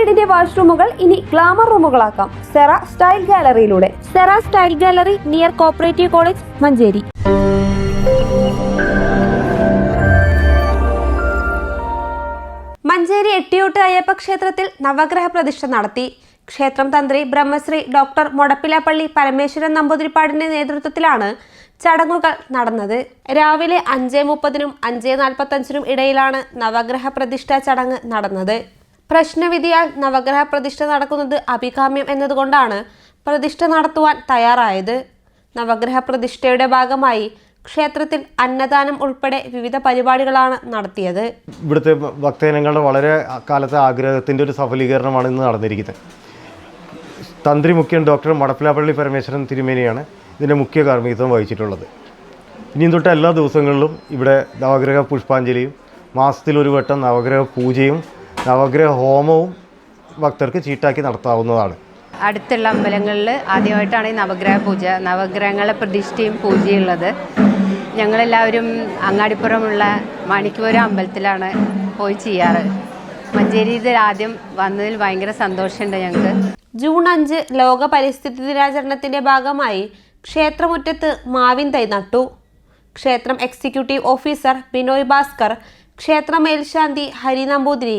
വീടിന്റെ വാഷ്റൂമുകൾ ഇനി ഗ്ലാമർ റൂമുകളാക്കാം. Cera style ഗാലറിയിലൂടെ. Sera style gallery near cooperative college Manjeri. Manjeri Ettiyott Ayyappa ക്ഷേത്രത്തിൽ നവഗ്രഹ പ്രതിഷ്ഠ നടത്തി. ക്ഷേത്രം തന്ത്രി ബ്രഹ്മശ്രീ ഡോക്ടർ മൊടപ്പിലാപ്പള്ളി പരമേശ്വരൻ നമ്പൂതിരിപ്പാടിന്റെ നേതൃത്വത്തിലാണ് ചടങ്ങുകൾ നടന്നത്. രാവിലെ അഞ്ച് മുപ്പതിനും അഞ്ച് നാൽപ്പത്തഞ്ചിനും ഇടയിലാണ് നവഗ്രഹ പ്രതിഷ്ഠാ ചടങ്ങ് നടന്നത്. പ്രശ്നവിധിയാൽ നവഗ്രഹ പ്രതിഷ്ഠ നടക്കുന്നത് അഭികാമ്യം എന്നതുകൊണ്ടാണ് പ്രതിഷ്ഠ നടത്തുവാൻ തയ്യാറായത്. നവഗ്രഹ പ്രതിഷ്ഠയുടെ ഭാഗമായി ക്ഷേത്രത്തിൽ അന്നദാനം ഉൾപ്പെടെ വിവിധ പരിപാടികളാണ് നടത്തിയത്. ഇവിടുത്തെ ഭക്തജനങ്ങളുടെ വളരെ കാലത്തെ ആഗ്രഹത്തിന്റെ ഒരു സഫലീകരണമാണ് ഇന്ന് നടന്നിരിക്കുന്നത്. തന്ത്രി മുഖ്യൻ ഡോക്ടർ മടപ്പിലാപ്പള്ളി പരമേശ്വരൻ തിരുമേനിയാണ് ഇതിന്റെ മുഖ്യ കാർമ്മികത്വം വഹിച്ചിട്ടുള്ളത്. ഇനിയും തൊട്ട് എല്ലാ ദിവസങ്ങളിലും ഇവിടെ നവഗ്രഹ പുഷ്പാഞ്ജലിയും മാസത്തിലൊരു വട്ടം നവഗ്രഹ പൂജയും നവഗ്രഹ ഹോമവും ഭക്തർക്ക് ചീട്ടാക്കി നടത്താവുന്നതാണ്. അടുത്തുള്ള അമ്പലങ്ങളിൽ ആദ്യമായിട്ടാണ് ഈ നവഗ്രഹ പൂജ. നവഗ്രഹങ്ങളെ പ്രതിഷ്ഠയും പൂജയുള്ളത്. ഞങ്ങളെല്ലാവരും അങ്ങാടിപ്പുറമുള്ള മാണിക്യപുരം അമ്പലത്തിലാണ് പോയി ചെയ്യാറ്. മഞ്ചേരി ഇതിൽ ആദ്യം വന്നതിൽ ഭയങ്കര സന്തോഷമുണ്ട് ഞങ്ങൾക്ക്. ജൂൺ അഞ്ച് ലോക പരിസ്ഥിതി ദിനാചരണത്തിന്റെ ഭാഗമായി ക്ഷേത്രമുറ്റത്ത് മാവിൻ തൈ നട്ടു. ക്ഷേത്രം എക്സിക്യൂട്ടീവ് ഓഫീസർ ബിനോയ് ഭാസ്കർ ക്ഷേത്ര മേൽശാന്തി Hari Namboothiri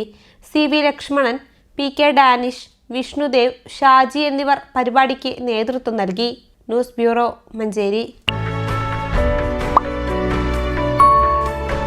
C V Lakshmanan P K Danish Vishnudev Shaji എന്നിവർ പരിപാടിക്ക് നേതൃത്വം നൽകി. News bureau Manjeri.